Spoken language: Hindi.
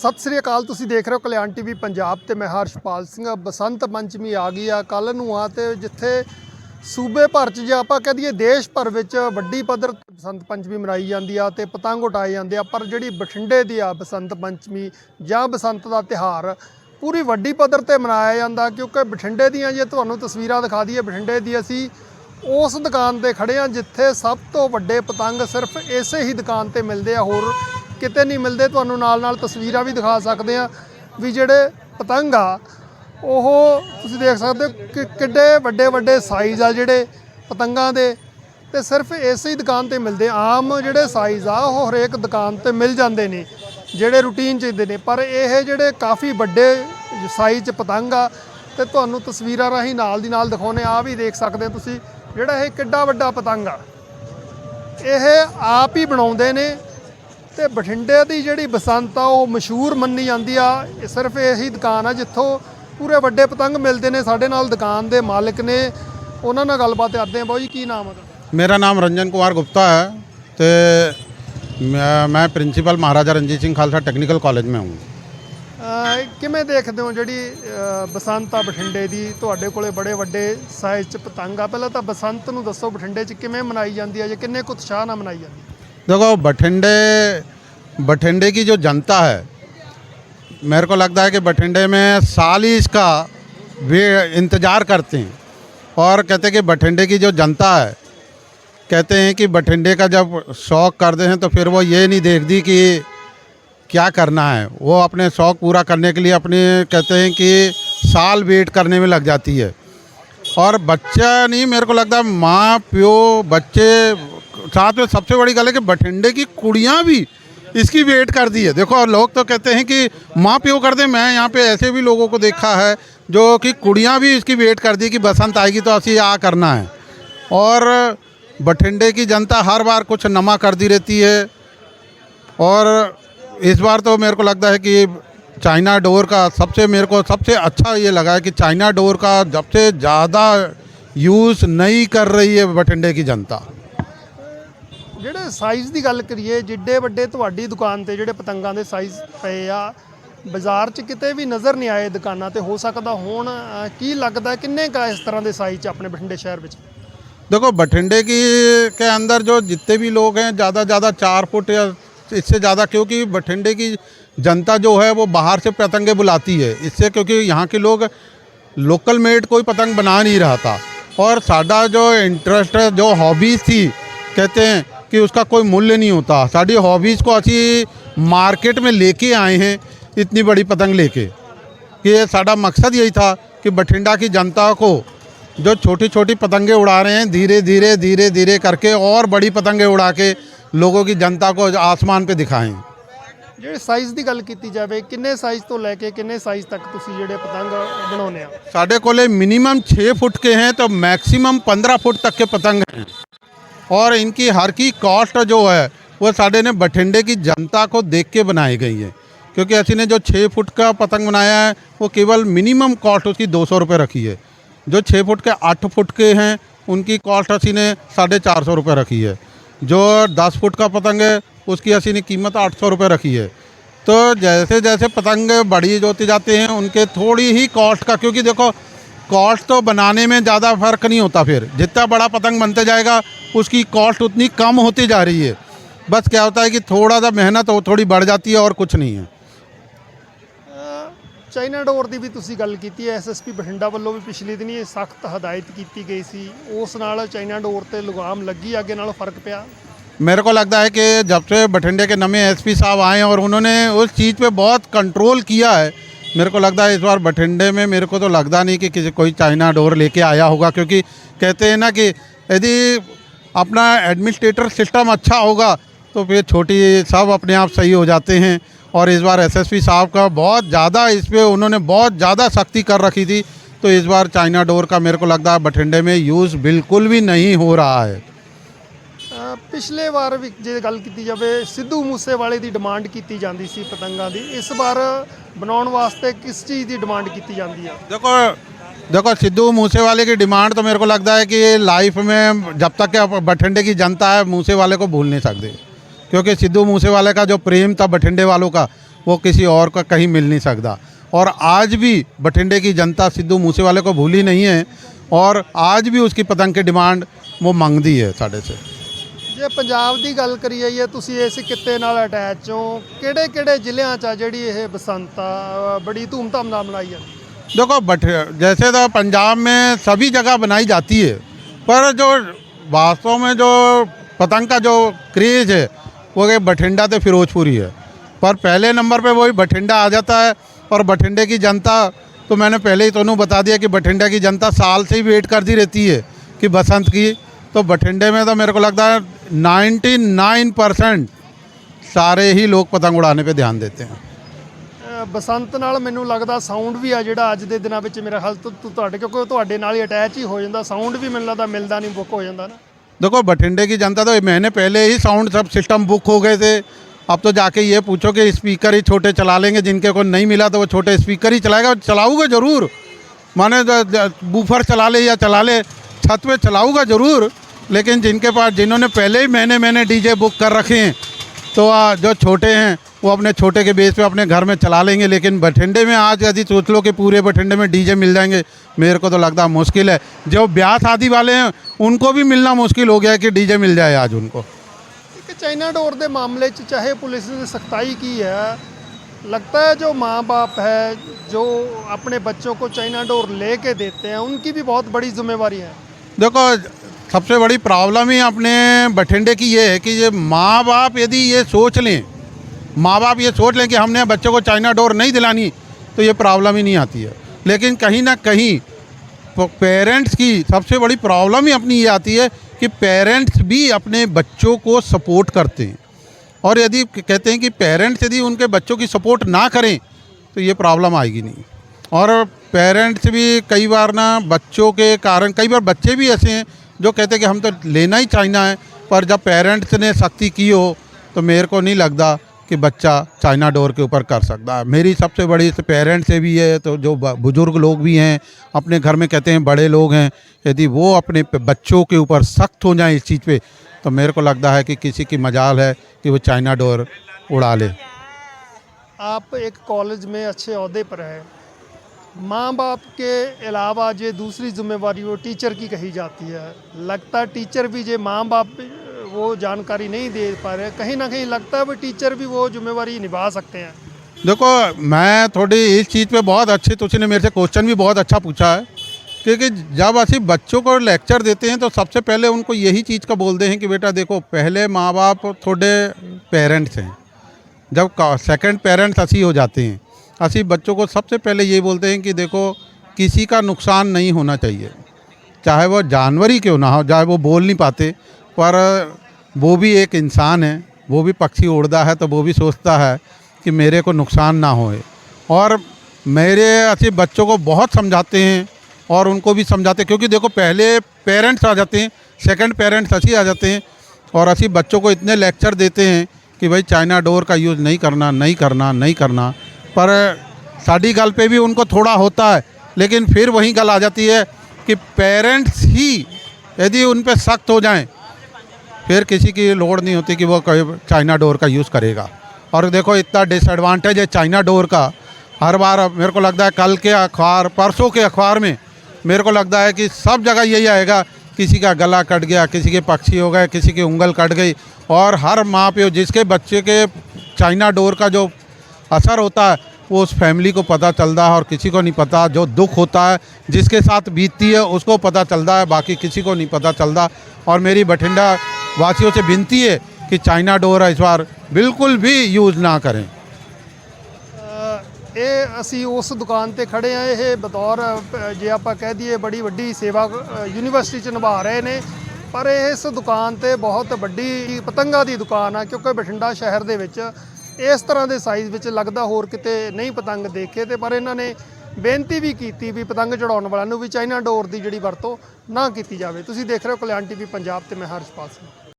ਸਤਿ ਸ੍ਰੀ ਅਕਾਲ, ਤੁਸੀਂ ਦੇਖ ਰਹੇ ਹੋ ਕਲਿਆਣ ਟੀਵੀ ਪੰਜਾਬ ਤੇ ਮੈਂ ਹਰਸ਼ਪਾਲ ਸਿੰਘ। ਬਸੰਤ ਪੰਚਮੀ ਆ ਗਈ ਆ ਕੱਲ ਨੂੰ ਆ ਤੇ ਜਿੱਥੇ ਸੂਬੇ ਭਰ ਚ ਜੇ ਆਪਾਂ ਕਹਿ ਦਈਏ ਦੇਸ਼ ਭਰ ਵਿੱਚ ਵੱਡੀ ਪੱਧਰ ਤੇ ਬਸੰਤ ਪੰਚਮੀ ਮਨਾਈ ਜਾਂਦੀ ਆ ਤੇ ਪਤੰਗ ਉਡਾਏ ਜਾਂਦੇ ਆ, ਪਰ ਜਿਹੜੀ ਬਠਿੰਡੇ ਦੀ ਆ ਬਸੰਤ ਪੰਚਮੀ ਜਾਂ ਬਸੰਤ ਦਾ ਤਿਹਾਰ ਪੂਰੀ ਵੱਡੀ ਪੱਧਰ ਤੇ ਮਨਾਇਆ ਜਾਂਦਾ ਕਿਉਂਕਿ ਬਠਿੰਡੇ ਦੀਆਂ ਜੇ ਤੁਹਾਨੂੰ ਤਸਵੀਰਾਂ ਦਿਖਾ ਦਈਏ, ਬਠਿੰਡੇ ਦੀ ਅਸੀਂ ਉਸ ਦੁਕਾਨ ਤੇ ਖੜੇ ਆ ਜਿੱਥੇ ਸਭ ਤੋਂ ਵੱਡੇ ਪਤੰਗ ਸਿਰਫ ਇਸੇ ਹੀ ਦੁਕਾਨ ਤੇ ਮਿਲਦੇ ਆ, ਹੋਰ ਕਿਤੇ ਨਹੀਂ ਮਿਲਦੇ। ਤੁਹਾਨੂੰ ਨਾਲ ਨਾਲ ਤਸਵੀਰਾਂ ਵੀ ਦਿਖਾ ਸਕਦੇ ਆ ਵੀ ਜਿਹੜੇ ਪਤੰਗ ਆ ਉਹ ਤੁਸੀਂ ਦੇਖ ਸਕਦੇ ਹੋ ਕਿ ਕਿੱਡੇ ਵੱਡੇ ਵੱਡੇ ਸਾਈਜ਼ ਆ ਜਿਹੜੇ ਪਤੰਗਾਂ ਦੇ ਤੇ ਸਿਰਫ ਇਸੇ ਹੀ ਦੁਕਾਨ ਤੇ ਮਿਲਦੇ ਆਮ ਜਿਹੜੇ ਸਾਈਜ਼ ਆ, ਉਹ ਹਰੇਕ ਦੁਕਾਨ ਤੇ ਮਿਲ ਜਾਂਦੇ ਨੇ, ਜਿਹੜੇ ਰੂਟੀਨ ਚ ਹੁੰਦੇ ਨੇ। ਪਰ ਇਹ ਜਿਹੜੇ ਕਾਫੀ ਵੱਡੇ ਸਾਈਜ਼ ਚ ਪਤੰਗ ਆ, ਤੇ ਤੁਹਾਨੂੰ ਤਸਵੀਰਾਂ ਰਾਹੀਂ ਨਾਲ ਦੀ ਨਾਲ ਦਿਖਾਉਨੇ ਆ ਵੀ ਦੇਖ ਸਕਦੇ ਹੋ ਤੁਸੀਂ, ਜਿਹੜਾ ਇਹ ਕਿੱਡਾ ਵੱਡਾ ਪਤੰਗ ਆ। ਇਹ ਆਪ ਹੀ ਬਣਾਉਂਦੇ ਨੇ ਤੇ ਬਠਿੰਡੇ ਦੀ ਜਿਹੜੀ ਬਸੰਤ ਆ, ਉਹ ਮਸ਼ਹੂਰ ਮੰਨੀ ਜਾਂਦੀ ਆ। ਸਿਰਫ ਇਹੀ ਦੁਕਾਨ ਆ ਜਿੱਥੋਂ ਪੂਰੇ ਵੱਡੇ ਪਤੰਗ ਮਿਲਦੇ ਨੇ ਸਾਡੇ ਨਾਲ ਦੁਕਾਨ ਦੇ ਮਾਲਕ ਨੇ ਉਹਨਾਂ ਨਾਲ ਗੱਲਬਾਤ ਕਰਦੇ ਆ ਬਾਊ ਜੀ ਕੀ ਨਾਮ ਆ ਤੁਹਾਡਾ मेरा नाम रंजन कुमार गुप्ता है तो मैं मैं principal Maharaja Ranjit Singh Khalsa technical college में हूँ ਅਹ ਕਿਵੇਂ ਦੇਖਦੇ ਹੋ ਜਿਹੜੀ ਅਹ ਬਸੰਤ ਆ ਬਠਿੰਡੇ ਦੀ ਤੁਹਾਡੇ ਕੋਲੇ ਬੜੇ ਵੱਡੇ ਸਾਈਜ਼ ਚ ਪਤੰਗ ਆ ਪਹਿਲਾਂ ਤਾਂ ਬਸੰਤ ਨੂੰ ਦੱਸੋ ਬਠਿੰਡੇ ਚ ਕਿਵੇਂ ਮਨਾਈ ਜਾਂਦੀ ਹੈ ਜਾਂ ਕਿੰਨੇ ਕੁ ਉਤਸ਼ਾਹ ਨਾਲ ਮਨਾਈ ਜਾਂਦੀ ਹੈ देखो बठिंडे बठिंडे की जो जनता है मेरे को लगता है कि बठिंडे में साल ही इसका वे इंतज़ार करते हैं। और कहते हैं कि बठिंडे की जो जनता है, कहते हैं कि बठिंडे का जब शौक करते हैं तो फिर वो ये नहीं देखती कि क्या करना है। वो अपने शौक पूरा करने के लिए अपने, कहते हैं कि साल वेट करने में लग जाती है। और बच्चा नहीं, मेरे को लगता माँ, प्यो, बच्चे, साथ में सबसे बड़ी गल है कि बठिंडे की कुड़ियाँ भी इसकी वेट कर दी है। देखो, और लोग तो कहते हैं कि माँ प्यो कर दे, मैं यहाँ पे ऐसे भी लोगों को देखा है जो कि कुड़ियाँ भी इसकी वेट कर दी कि बसंत आएगी तो ਅਸੀਂ आ करना है। और बठिंडे की जनता हर बार कुछ नमा कर दी रहती है। और इस बार तो मेरे को लगता है कि चाइना डोर का सबसे, मेरे को सबसे अच्छा ये लगा है कि चाइना डोर का सबसे ज़्यादा यूज़ नहीं कर रही है बठिंडे की जनता। ਜਿਹੜੇ ਸਾਈਜ਼ ਦੀ ਗੱਲ ਕਰੀਏ ਜਿੱਡੇ ਵੱਡੇ ਤੁਹਾਡੀ ਦੁਕਾਨ ਤੇ ਜਿਹੜੇ ਪਤੰਗਾਂ ਦੇ ਸਾਈਜ਼ ਪਏ ਆ ਬਾਜ਼ਾਰ 'ਚ ਕਿਤੇ ਵੀ ਨਜ਼ਰ ਨਹੀਂ ਆਏ ਦੁਕਾਨਾਂ ਤੇ ਹੋ ਸਕਦਾ ਹੁਣ ਅਹ, ਕੀ ਲੱਗਦਾ ਕਿੰਨੇ ਕਾ ਇਸ ਤਰ੍ਹਾਂ ਦੇ ਸਾਈਜ਼ 'ਚ ਆਪਣੇ ਬਠਿੰਡੇ ਸ਼ਹਿਰ ਵਿੱਚ देखो बठिंडे की के अंदर जो जितने भी लोग हैं ज़्यादा ज़्यादा चार फुट या इससे ज़्यादा क्योंकि बठिंडे की जनता जो है वो बाहर से पतंगे बुलाती है इससे क्योंकि यहाँ के लोग लोकल मेड कोई पतंग बना नहीं रहा था और साडा जो इंटरेस्ट जो हॉबीज़ थी कहते हैं कि उसका कोई मूल्य नहीं होता साड़ी हॉबीज़ को असी मार्केट में लेके आए हैं इतनी बड़ी पतंग लेके कि ये साडा मकसद यही था कि बठिंडा की जनता को जो छोटी छोटी पतंगे उड़ा रहे हैं धीरे धीरे धीरे धीरे करके और बड़ी पतंगे उड़ा के लोगों की जनता को आसमान पे दिखाएं ਜਿਹੜੇ ਸਾਈਜ਼ ਦੀ ਗੱਲ ਕੀਤੀ ਜਾਵੇ ਕਿੰਨੇ ਸਾਈਜ਼ ਤੋਂ ਲੈ ਕੇ ਕਿੰਨੇ ਸਾਈਜ਼ ਤੱਕ ਤੁਸੀਂ ਜਿਹੜੇ ਪਤੰਗ ਬਣਾਉਂਦੇ ਆ साढ़े कोले मिनिमम छः फुट के हैं तो मैक्सिमम पंद्रह फुट तक के पतंग हैं और इनकी हर की कॉस्ट जो है, वो साढ़े ने बठिंडे की जनता को देख के बनाई गई है। क्योंकि असी ने जो छः फुट का पतंग बनाया है, वो केवल मिनिमम कॉस्ट उसकी दो सौ रुपये रखी है। जो छः फुट के आठ फुट के हैं, उनकी कॉस्ट असी ने साढ़े चार सौ रुपये रखी है। जो दस फुट का पतंग है, उसकी असी ने कीमत आठ सौ रुपये रखी है। तो जैसे जैसे पतंग बड़ी होती जाते हैं, उनके थोड़ी ही कॉस्ट का, क्योंकि देखो कॉस्ट तो बनाने में ज़्यादा फ़र्क नहीं होता फिर। जितना बड़ा पतंग बनते जाएगा उसकी कॉस्ट उतनी कम होती जा रही है बस क्या होता है कि थोड़ा सा मेहनत वो थोड़ी बढ़ जाती है और कुछ नहीं है ਅਹ ਚਾਈਨਾ ਡੋਰ ਦੀ ਵੀ ਤੁਸੀਂ ਗੱਲ ਕੀਤੀ ਹੈ ਐਸਐਸਪੀ ਬਠਿੰਡਾ ਵੱਲੋਂ ਵੀ ਪਿਛਲੇ ਦਿਨੀ ਇਹ ਸਖਤ ਹਦਾਇਤ ਕੀਤੀ ਗਈ ਸੀ ਉਸ ਨਾਲ ਚਾਈਨਾ ਡੋਰ ਤੇ ਲਗਾਮ ਲੱਗੀ ਅੱਗੇ ਨਾਲੋਂ ਫਰਕ ਪਿਆ मेरे को लगता है कि जब से बठिंडे के नवे एसपी साहब आए हैं और उन्होंने उस चीज़ पे बहुत कंट्रोल किया है मेरे को लगता है इस बार बठिंडे में मेरे को तो लगता नहीं कि किसी कोई चाइना डोर लेके आया होगा क्योंकि कहते हैं ना कि यदि अपना एडमिनिस्ट्रेटर सिस्टम अच्छा होगा तो फिर छोटी सब अपने आप सही हो जाते हैं और इस बार एसएसपी साहब का बहुत ज़्यादा इस पर उन्होंने बहुत ज़्यादा सख्ती कर रखी थी तो इस बार चाइना डोर का मेरे को लगता है बठिंडे में यूज़ बिल्कुल भी नहीं हो रहा है ਅਹ ਪਿਛਲੇ ਵਾਰ ਵੀ ਜੇ ਗੱਲ ਕੀਤੀ ਜਾਵੇ ਸਿੱਧੂ ਮੂਸੇਵਾਲੇ ਦੀ ਡਿਮਾਂਡ ਕੀਤੀ ਜਾਂਦੀ ਸੀ ਪਤੰਗਾਂ ਦੀ ਇਸ ਵਾਰ ਬਣਾਉਣ ਵਾਸਤੇ ਕਿਸ ਚੀਜ਼ ਦੀ ਡਿਮਾਂਡ ਕੀਤੀ ਜਾਂਦੀ ਹੈ देखो देखो सिद्धू मूसेवाले की डिमांड तो मेरे को लगता है कि लाइफ में जब तक के बठिंडे की जनता है मूसेवाले को भूल नहीं सकती क्योंकि सिद्धू मूसेवाले का जो प्रेम था बठिंडे वालों का वो किसी और का कहीं मिल नहीं सकता और आज भी बठिंडे की जनता सिद्धू मूसेवाले को भूली नहीं है और आज भी उसकी पतंग की डिमांड वो मांगती है साढ़े से ਜੇ ਪੰਜਾਬ ਦੀ ਗੱਲ ਕਰੀਏ ਜਾਂ ਤੁਸੀਂ ਇਸ ਕਿੱਤੇ ਨਾਲ ਅਟੈਚ ਹੋ ਕਿਹੜੇ ਕਿਹੜੇ ਜ਼ਿਲ੍ਹਿਆਂ 'ਚ ਆ ਜਿਹੜੀ ਇਹ ਬਸੰਤ ਆ ਬੜੀ ਧੂਮਧਾਮ ਨਾਲ ਮਨਾਈ ਜਾਂਦੀ देखो, बट जैसे तो पंजाब में सभी जगह बनाई जाती है, पर जो वास्तव में जो पतंग का जो क्रेज़ है, वो एक बठिंडा तो फिरोजपुरी है। पर पहले नंबर पे वही बठिंडा आ जाता है, और बठिंडे की जनता तो मैंने पहले ही तोनू बता दिया कि बठिंडा की जनता साल से ही वेट करती रहती है कि बसंत की। तो बठिंडे में तो मेरे को लगता है 99 परसेंट सारे ही लोग पतंग उड़ाने पे ध्यान देते हैं। ਬਸੰਤ ਨਾਲ ਮੈਨੂੰ ਲੱਗਦਾ ਸਾਊਂਡ ਵੀ ਆ ਜਿਹੜਾ ਅੱਜ ਦੇ ਦਿਨਾਂ ਵਿੱਚ ਮੇਰੇ ਹਾਲ ਤੋਂ ਤੋਂ ਤੁਹਾਡੇ ਕਿਉਂਕਿ ਉਹ ਤੁਹਾਡੇ ਨਾਲ ਹੀ ਅਟੈਚ ਹੀ ਹੋ ਜਾਂਦਾ ਸਾਊਂਡ ਵੀ ਮੈਨੂੰ ਲੱਗਦਾ ਮਿਲਦਾ ਨਹੀਂ ਬੁੱਕ ਹੋ ਜਾਂਦਾ ਨਾ देखो बठिंडे की जनता तो महीने पहले ही साउंड सब सिस्टम बुक हो गए थे अब तो जाके ये पूछो कि स्पीकर ही छोटे चला लेंगे जिनके को नहीं मिला तो वो छोटे स्पीकर ही चलाएगा चलाऊगा ज़रूर माने बूफर चला ले या चला ले छत पे चलाऊगा ज़रूर लेकिन जिनके पास जिन्होंने पहले ही महीने महीने डीजे बुक कर रखे हैं तो आ, जो छोटे हैं वो अपने छोटे के बेस पे अपने घर में चला लेंगे लेकिन बठिंडे में आज यदि सोच लो कि पूरे बठिंडे में डीजे मिल जाएंगे मेरे को तो लगता है मुश्किल है जो ब्याह शादी वाले हैं उनको भी मिलना मुश्किल हो गया है कि डीजे मिल जाए आज उनको ਇੱਕ ਚਾਈਨਾ ਡੋਰ ਦੇ ਮਾਮਲੇ 'ਚ ਚਾਹੇ ਪੁਲਿਸ ਦੀ सख्ताई की है लगता है जो माँ बाप है जो अपने बच्चों को चाइना डोर लेके देते हैं उनकी भी बहुत बड़ी जिम्मेवारी है देखो सबसे बड़ी प्रॉब्लम ही अपने बठिंडे की ये है कि ये माँ बाप यदि ये सोच लें माँ बाप ये सोच लें कि हमने बच्चों को चाइना डोर नहीं दिलानी तो ये प्रॉब्लम ही नहीं आती है। लेकिन कहीं ना कहीं पेरेंट्स की सबसे बड़ी प्रॉब्लम ही अपनी ये आती है कि पेरेंट्स भी अपने बच्चों को सपोर्ट करते हैं। और यदि कहते हैं कि पेरेंट्स यदि उनके बच्चों की सपोर्ट ना करें तो ये प्रॉब्लम आएगी नहीं। और पेरेंट्स भी कई बार ना बच्चों के कारण, कई बार बच्चे भी ऐसे हैं जो कहते हैं कि हम तो लेना ही चाइना है, पर जब पेरेंट्स ने सख्ती की हो तो मेरे को नहीं लगता कि बच्चा चाइना डोर के ऊपर कर सकता है। मेरी सबसे बड़ी पेरेंट्स से भी है तो जो बुज़ुर्ग लोग भी हैं, अपने घर में कहते हैं बड़े लोग हैं, यदि वो अपने बच्चों के ऊपर सख्त हो जाए इस चीज़ पे तो मेरे को लगता है कि किसी की मजाल है कि वो चाइना डोर उड़ा ले। आप एक कॉलेज में अच्छे अहदे पर हैं। माँ बाप के अलावा जो दूसरी जिम्मेवारी वो टीचर की कही जाती है। लगता टीचर भी जो माँ बाप वो जानकारी नहीं दे पा रहे। कहीं ना कहीं लगता है वो टीचर भी वो जिम्मेवारी निभा सकते हैं। देखो, मैं थोड़ी इस चीज़ पे बहुत अच्छी तुझे ने मेरे से क्वेश्चन भी बहुत अच्छा पूछा है। क्योंकि जब ਅਸੀਂ बच्चों को लेक्चर देते हैं तो सबसे पहले उनको यही चीज़ का बोलते हैं कि बेटा देखो, पहले माँ बाप थोड़े पेरेंट्स हैं। जब सेकंड पेरेंट्स असी हो जाते हैं, असी बच्चों को सबसे पहले ये बोलते हैं कि देखो, किसी का नुकसान नहीं होना चाहिए। चाहे वो जानवर ही क्यों ना हो, चाहे वो बोल नहीं पाते, पर वो भी एक इंसान है, वो भी पक्षी उड़ता है तो वो भी सोचता है कि मेरे को नुकसान ना होए। और मेरे अच्छे बच्चों को बहुत समझाते हैं और उनको भी समझाते क्योंकि देखो पहले पेरेंट्स आ जाते हैं सेकंड पेरेंट्स अच्छी आ जाते हैं और असी बच्चों को इतने लेक्चर देते हैं कि भाई चाइना डोर का यूज़ नहीं करना नहीं करना नहीं करना। पर साड़ी गल पे भी उनको थोड़ा होता है, लेकिन फिर वही गल आ जाती है कि पेरेंट्स ही यदि उन पर सख्त हो जाएँ फिर किसी की लोड़ नहीं होती कि वो चाइना डोर का यूज़ करेगा। और देखो इतना डिसएडवांटेज है चाइना डोर का। हर बार मेरे को लगता है कल के अखबार, परसों के अखबार में मेरे को लगता है कि सब जगह यही आएगा, किसी का गला कट गया, किसी के पक्षी हो गए, किसी की उंगल कट गई। और हर माँ पे जिसके बच्चे के चाइना डोर का जो असर होता है, वो उस फैमिली को पता चलता है और किसी को नहीं पता जो दुख होता है, जिसके साथ बीतती है, उसको पता चलता है, बाकी किसी को नहीं पता चलता। और मेरी बठिंडा वासियों से विनती है कि चाइना डोर इस बार बिल्कुल भी यूज़ ना करें ਅ, ਇਹ ਅਸੀਂ ਉਸ ਦੁਕਾਨ ਤੇ ਖੜੇ ਆ ਇਹ ਬਤੌਰ ਅ, ਜੇ ਆਪਾਂ ਕਹਿ ਦਈਏ ਬੜੀ ਵੱਡੀ ਸੇਵਾ ਅ, ਯੂਨੀਵਰਸਿਟੀ ਚ ਨਿਭਾ ਰਹੇ ਨੇ ਪਰ ਇਸ ਦੁਕਾਨ ਤੇ ਬਹੁਤ ਵੱਡੀ ਪਤੰਗਾਂ ਦੀ ਦੁਕਾਨ ਆ ਕਿਉਂਕਿ ਬਠਿੰਡਾ ਸ਼ਹਿਰ ਦੇ ਵਿੱਚ ਇਸ ਤਰ੍ਹਾਂ ਦੇ ਸਾਈਜ਼ ਵਿੱਚ ਲੱਗਦਾ ਹੋਰ ਕਿਤੇ ਨਹੀਂ ਪਤੰਗ ਦੇਖੇ ਤੇ ਪਰ ਇਹਨਾਂ ਨੇ ਬੇਨਤੀ ਵੀ ਕੀਤੀ ਵੀ ਪਤੰਗ ਚੜਾਉਣ ਵਾਲਿਆਂ ਨੂੰ ਵੀ ਚਾਈਨਾ ਡੋਰ ਦੀ ਜਿਹੜੀ ਵਰਤੋਂ ਨਾ ਕੀਤੀ ਜਾਵੇ। ਤੁਸੀਂ ਦੇਖ ਰਹੇ ਹੋ ਕਲਿਆਣ ਟੀਵੀ ਪੰਜਾਬ ਤੇ ਮੈਂ ਹਰਸ਼ਪਾਲ ਸਿੰਘ।